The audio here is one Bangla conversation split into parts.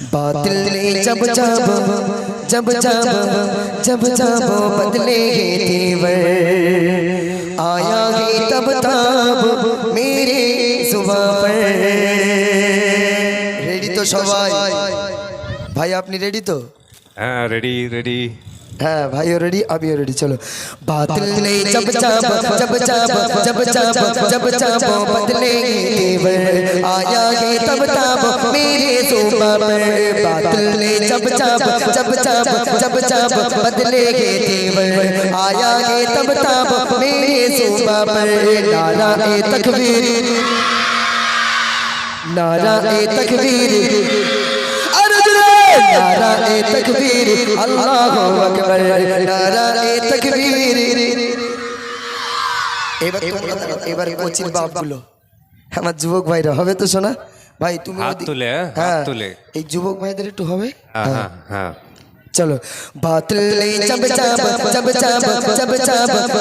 बातिल ने जब जब जब जब जब जब बदले तेवर आया है तब तब मेरे जुबा पर রেডি তো সবাই ভাই আপনি রেডি তো হ্যাঁ রেডি রেডি হ্যাঁ ভাইও রেডি আমিও রেডি চলো বাতিল ने जब जब जब जब जब जब जब जब बदले तेवर आया है तब तब मेरे जुबा पर बातिल ने जब जब जब जब जब जब बदले तेवर आया है तब तब मेरे जुबा पर नारा ए तकबीर नारा ए तकबीर नारा ए तकबीर अल्लाह अकबर नारा ए तकबीर এবার তোমরা দাঁড়াও, এবার কোচির বাপগুলো আমার যুবক ভাইরা হবে তো শোনা ভাই তুমি হাত ওদিক- তুলে, হাত হ্যাঁ, তুলে। এই যুবক ভাইদের একটু হবে হ্যাঁ হ্যাঁ হ্যাঁ चलो बादल जब जब जब जब जब जब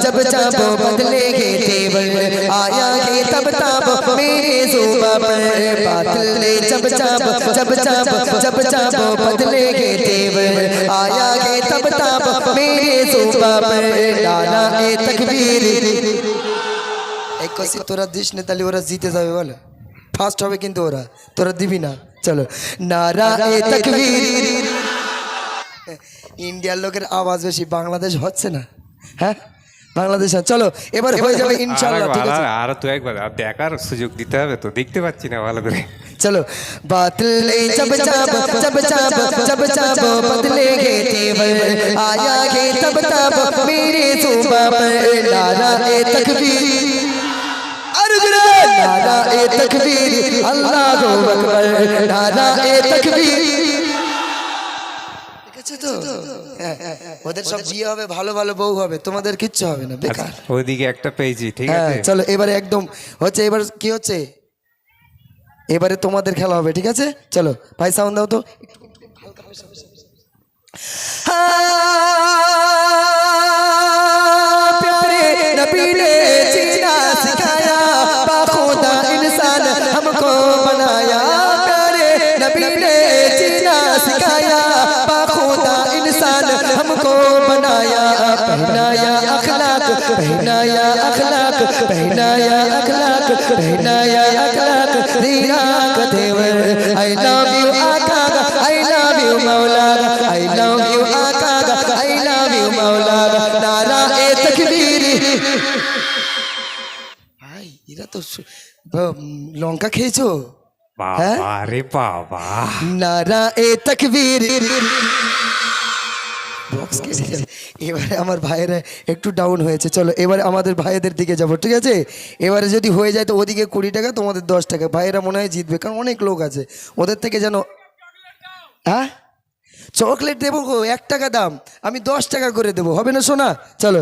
जब जब बदलेंगे तेवर आया है तब तब मेरे जुबा पर बादल जब जब जब जब जब जब बदलेंगे तेवर आया है तब तब मेरे जुबा पर नारा ए तकबीर এক কষি তোরা দিস না তাহলে ওরা জিতে যাবে বলে ফার্স্ট হবে কিন্তু ওরা তোরা দিবি না চলো নারা এ তকবীর ইন্ডিয়ার লোকের আওয়াজ বেশি বাংলাদেশ হচ্ছে না হ্যাঁ বাংলাদেশ হ্যাঁ, চলো এবার হয়ে যাবে ইনশাল্লাহ ঠিক আছে আর তো একবার আর দেখার সুযোগ দিতে হবে তো দেখতে পাচ্ছি না ভালো করে चलो बादल जब जब जब जब जब जब बदलेंगे तेवर आया है तब तब मेरे जुबा पर नारा ए तकबीर अर्जुन नारा ए तकबीर अल्लाह अकबर नारा ए तकबीर ঠিক আছে তো হ্যাঁ, ওদের সব বিয়ে হবে ভালো ভালো বউ হবে তোমাদের কিচ্ছু হবে না বেকার ওইদিকে একটা পেয়েছি ঠিক হ্যাঁ আছে চলো এবারে একদম হচ্ছে এবার কি হচ্ছে এবারে তোমাদের খেলা হবে ঠিক আছে চলো ভাই সাউন্ড দাও তো हाँ, پہنا یا اخلاق پہنا یا اخلاق پہنا یا اخلاق پہنا یا اخلاق دیراک دیور I love you آقا I love you مولا I love you آقا I love you مولا نعرہ تکبیری ভাই এরা তো লঙ্কা খেয়েছো বাবা রে বাবা নারা এ তকবীর বক্স। এবারে আমার ভাইয়েরা একটু ডাউন হয়েছে। চলো, এবারে আমাদের ভাইয়েদের দিকে যাব, ঠিক আছে? এবারে যদি হয়ে যায় তো ওদিকে কুড়ি টাকা, তোমাদের দশ টাকা। ভাইয়েরা মনে হয় জিতবে, কারণ অনেক লোক আছে। ওদের থেকে যেন হ্যাঁ? চকলেট দেবো গো, এক টাকা দাম। আমি দশ টাকা করে দেবো। হবে না শোনা চলো।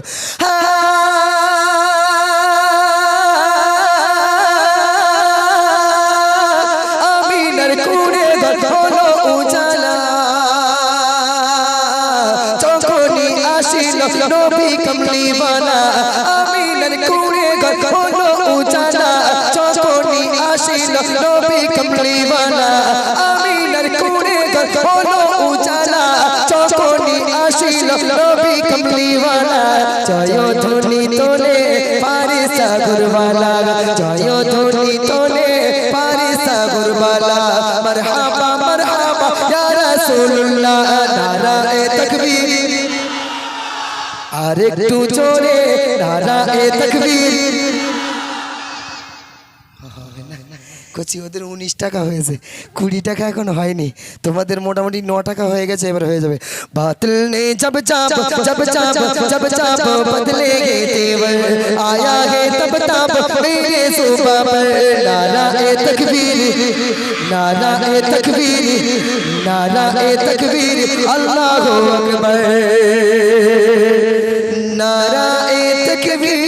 आशिन नबी कमली वाला। आमीन कूड़े घर खोलो उजाला चौकोनी आशिन नबी कमली वाला। आमीन कूड़े घर खोलो उजाला चौकोनी आशिन नबी कमली वाला। चायो धोनी तोले पारी सा गुरवाला। चायो धोनी तोले पारी सा गुरवाला। मरहबा मरहबा या रसूलुल्लाह नारा तकबीर। আরে একটু জোরে এ তাকবীর কচি ওদের উনিশ টাকা হয়েছে কুড়ি টাকা এখন হয়নি তোমাদের মোটামুটি ন টাকা হয়ে গেছে এবার হয়ে যাবে বাতিল নেই চাপ চাপ চাপ চাপ চাপ চাপ বদলে গে আয়া হে তব তাপ মেরে সুবা পর নারা এ তকবীর নানা এ তকবীর নানা এ তকবীর আল্লাহু আকবার নারায়ে তকবীর।